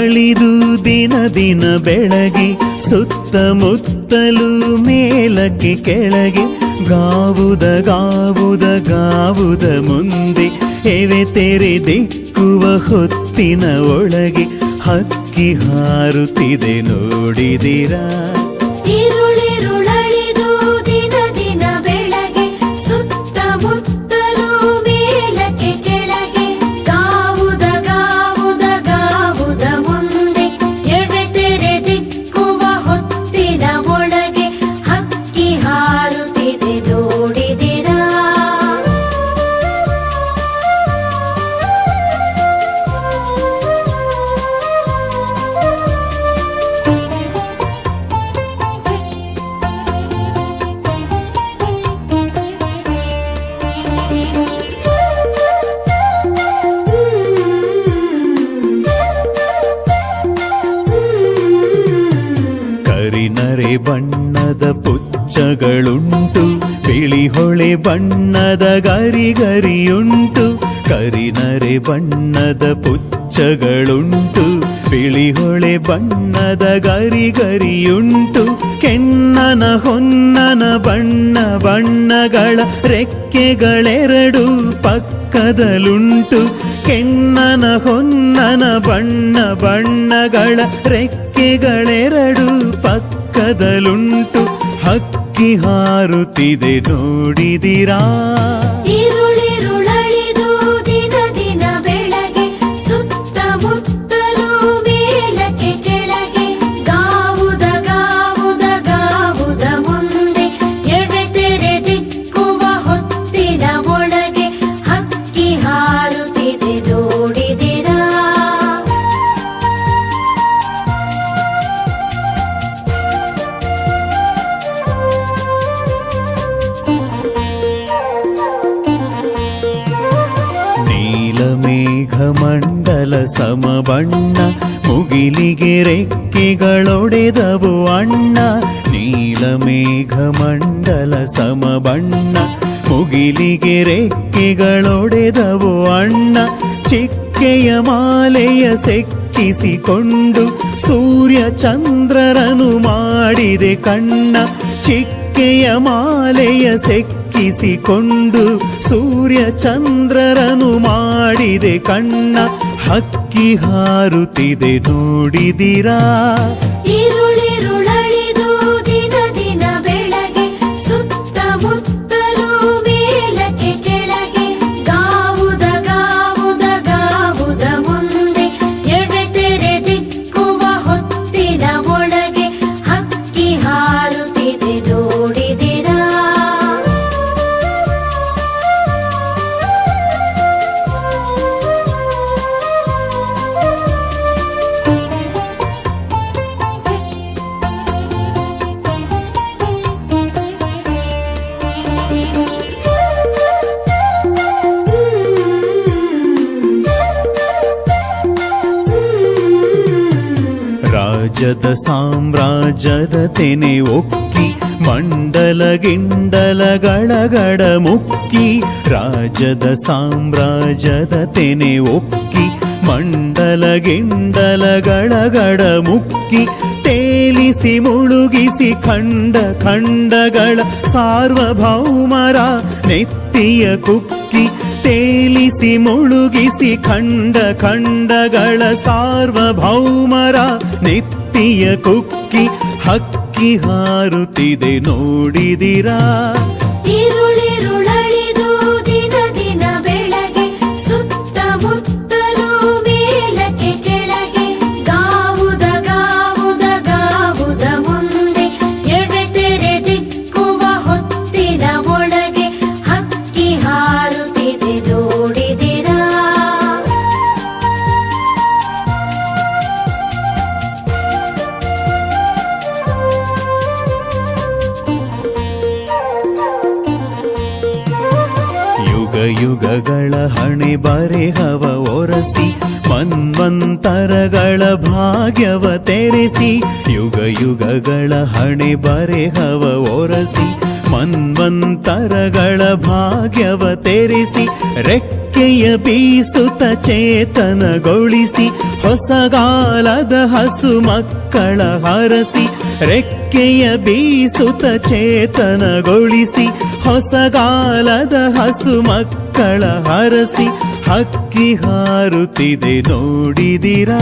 ಏರುಳಿರುಳಳಿದು ದಿನ ದಿನ ಬೆಳಗಿ, ಸುತ್ತಮುತ್ತಲು ಮೇಲಕ್ಕೆ ಕೆಳಗೆ, ಗಾವುದ ಗಾವುದ ಗಾವುದ ಮುಂದೆ, ಎವೆ ತೆರೆ ದಿಕ್ಕುವ ಹೊತ್ತಿನ ಒಳಗೆ, ಹಕ್ಕಿ ಹಾರುತ್ತಿದೆ ನೋಡಿದಿರಾ? ಪುಚ್ಚಗಳುಂಟು ಬಿಳಿ ಹೊಳೆ ಬಣ್ಣದ ಗರಿಗರಿಯುಂಟು, ಕರಿನರೆ ಬಣ್ಣದ ಪುಚ್ಚಗಳುಂಟು ಬಿಳಿ ಹೊಳೆ ಬಣ್ಣದ ಗರಿಗರಿಯುಂಟು, ಕೆನ್ನನ ಹೊನ್ನನ ಬಣ್ಣ ಬಣ್ಣಗಳ ರೆಕ್ಕೆಗಳೆರಡು ಪಕ್ಕದಲುಂಟು, ಕೆನ್ನನ ಹೊನ್ನನ ಬಣ್ಣ ಬಣ್ಣಗಳ ರೆಕ್ಕೆಗಳೆರಡು ಪಕ್ಕದಲುಂಟು ಹಕ್ಕಿ ಹಾರುತ್ತಿದೆ ನೋಡಿದಿರಾ? ಸಮಬಣ್ಣ ಮುಗಿಲಿಗೆ ರೆಕ್ಕೆಗಳೊಡೆದವು ಅಣ್ಣ. ನೀಲಮೇಘ ಮಂಡಲ ಸಮಬಣ್ಣ ಮುಗಿಲಿಗೆ ರೆಕ್ಕೆಗಳೊಡೆದವು ಅಣ್ಣ. ಚಿಕ್ಕೆಯ ಮಾಲೆಯ ಸೆಕ್ಕಿಸಿಕೊಂಡು ಸೂರ್ಯ ಚಂದ್ರರನು ಮಾಡಿದೆ ಕಣ್ಣ. ಚಿಕ್ಕೆಯ ಮಾಲೆಯ ಸೆಕ್ಕಿಸಿಕೊಂಡು ಸೂರ್ಯ ಚಂದ್ರರನು ಮಾಡಿದೆ ಕಣ್ಣ. ಹಕ್ಕಿ ಹಾರುತ್ತಿದೆ ನೋಡಿದಿರಾ? ರಾಜದ ಸಾಮ್ರಾಜ್ಯದ ತೆನೆ ಒಕ್ಕಿ, ಮಂಡಲ ಗಿಂಡಲಗಳಗಡ ಮುಕ್ಕಿ ರಾಜದ ಸಾಮ್ರಾಜ್ಯದ ತೆನೆ ಒಕ್ಕಿ, ಮಂಡಲ ಗಿಂಡಲಗಳಗಡ ಮುಕ್ಕಿ, ತೇಲಿಸಿ ಮುಳುಗಿಸಿ ಖಂಡ ಖಂಡಗಳ ಸಾರ್ವಭೌಮರ ನೆತ್ತಿಯ ಕುಕ್ಕಿ, ತೇಲಿಸಿ ಮುಳುಗಿಸಿ ಖಂಡ ಖಂಡಗಳ ಸಾರ್ವಭೌಮರ ನೆತ್ತಿಯ ಕುಕ್ಕಿ ಹಕ್ಕಿ ಹಾರುತ್ತಿದೆ ನೋಡಿದಿರಾ? ಯುಗಗಳ ಹಣೆ ಬರೆಹವ ಒರಸಿ ಮನ್ವಂತರಗಳ ಭಾಗ್ಯವ ತೆರೆಸಿ ಯುಗ ಯುಗಗಳ ಹಣೆ ಬರೆಹವ ಒರಸಿ ಮನ್ವಂತರಗಳ ಭಾಗ್ಯವ ತೆರೆಸಿ ರೆಕ್ಕೆ ರೆಕ್ಕೆಯ ಬೀಸುತ ಚೇತನಗೊಳಿಸಿ ಹೊಸಗಾಲದ ಹಸು ಮಕ್ಕಳ ಹರಸಿ, ರೆಕ್ಕೆಯ ಬೀಸುತ ಚೇತನಗೊಳಿಸಿ ಹೊಸಗಾಲದ ಹಸು ಮಕ್ಕಳ ಹರಸಿ, ಹಕ್ಕಿ ಹಾರುತ್ತಿದೆ ನೋಡಿದಿರಾ?